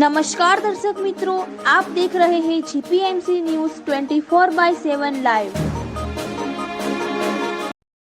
નમસ્કાર દર્શક મિત્રો આપ દેખ રહે હૈ જીપીએમસી ન્યૂઝ 24 બાય 7 લાઈવ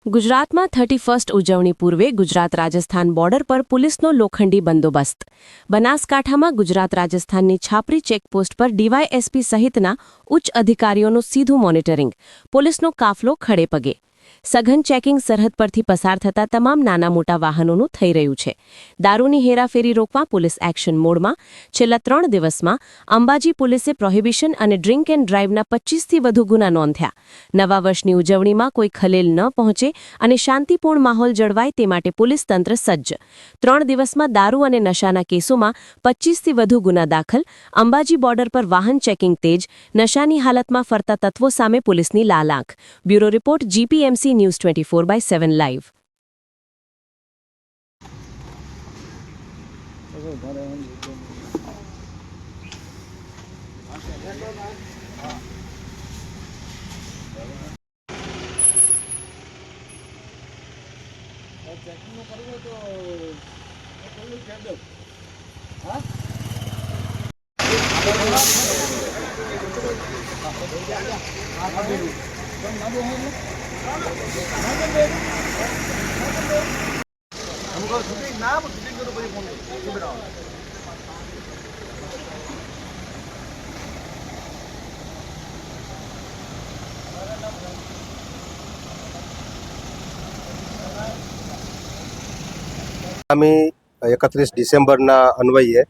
ગુજરાતમાં થર્ટી ફર્સ્ટ ઉજવણી પૂર્વે ગુજરાત રાજસ્થાન બોર્ડર પર પોલીસનો લોખંડી બંદોબસ્ત. બનાસકાંઠામાં ગુજરાત રાજસ્થાનની છાપરી ચેકપોસ્ટ પર ડીવાયએસપી સહિતના ઉચ્ચ અધિકારીઓનું સીધું મોનિટરિંગ. પોલીસનો કાફલો ખડેપગે પગે. સઘન ચેકિંગ સરહદ પરથી પસાર થતા તમામ નાના મોટા વાહનોનું થઈ રહ્યું છે. દારૂની હેરાફેરી રોકવા પોલીસ એક્શન મોડમાં, છેલ્લા ત્રણ દિવસમાં અંબાજી પોલીસે પ્રોહિબિશન અને ડ્રિંક એન્ડ ડ્રાઇવના પચીસથી વધુ ગુના નોંધ્યા. નવા વર્ષની ઉજવણીમાં કોઈ ખલેલ ન પહોંચે અને શાંતિપૂર્ણ માહોલ જળવાય તે માટે પોલીસ તંત્ર સજ્જ. ત્રણ દિવસમાં દારૂ અને નશાના કેસોમાં પચીસથી વધુ ગુના દાખલ, અંબાજી બોર્ડર પર વાહન ચેકિંગ તેજ, નશાની હાલતમાં ફરતા તત્વો સામે પોલીસની લાલાંક bureau report TMC News 24 by 7 Live. આગામી એકત્રીસ ડિસેમ્બરના અન્વયે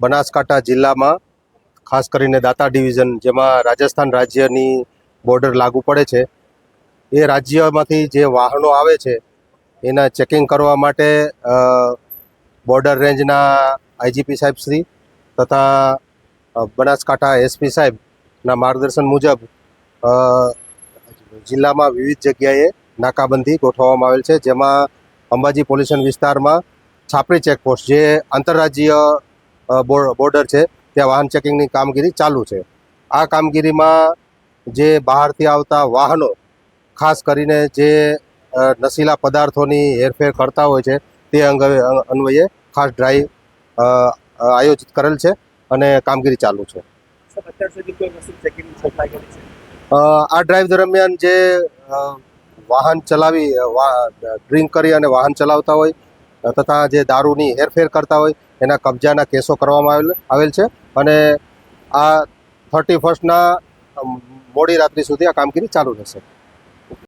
બનાસકાંઠા જિલ્લામાં ખાસ કરીને દાતા ડિવિઝન જેમાં રાજસ્થાન રાજ્યની બોર્ડર લાગુ પડે છે. એ રાજ્યમાંથી જે વાહનો આવે છે, એના ચેકિંગ કરવા માટે બોર્ડર રેન્જના આઈજીપી સાહેબ શ્રી તથા બનાસકાંઠા એસપી સાહેબના માર્ગદર્શન મુજબ જિલ્લામાં વિવિધ જગ્યાએ નાકાબંધી ગોઠવવામાં આવેલ છે, જેમાં અંબાજી પોલ્યુશન વિસ્તારમાં છાપરી ચેકપોસ્ટ, જે આંતરરાજ્ય બોર્ડર છે, ત્યાં વાહન ચેકિંગની કામગીરી ચાલુ છે. આ કામગીરીમાં જે બહારથી આવતા વાહનો ખાસ કરીને જે નશીલા પદાર્થોની હેરફેર કરતા હોય છે તે અંગે અન્વયે ખાસ ડ્રાઈવ આયોજિત કરેલ છે અને કામગીરી ચાલુ છે. આ ડ્રાઈવ દરમિયાન જે વાહન ચલાવી ડ્રિંક કરી અને વાહન ચલાવતા હોય તથા જે દારૂની હેરફેર કરતા હોય એના કબજાના કેસો કરવામાં આવેલ આવેલ છે. અને આ થર્ટી ફર્સ્ટના મોડી રાત્રિ સુધી આ કામગીરી ચાલુ રહેશે.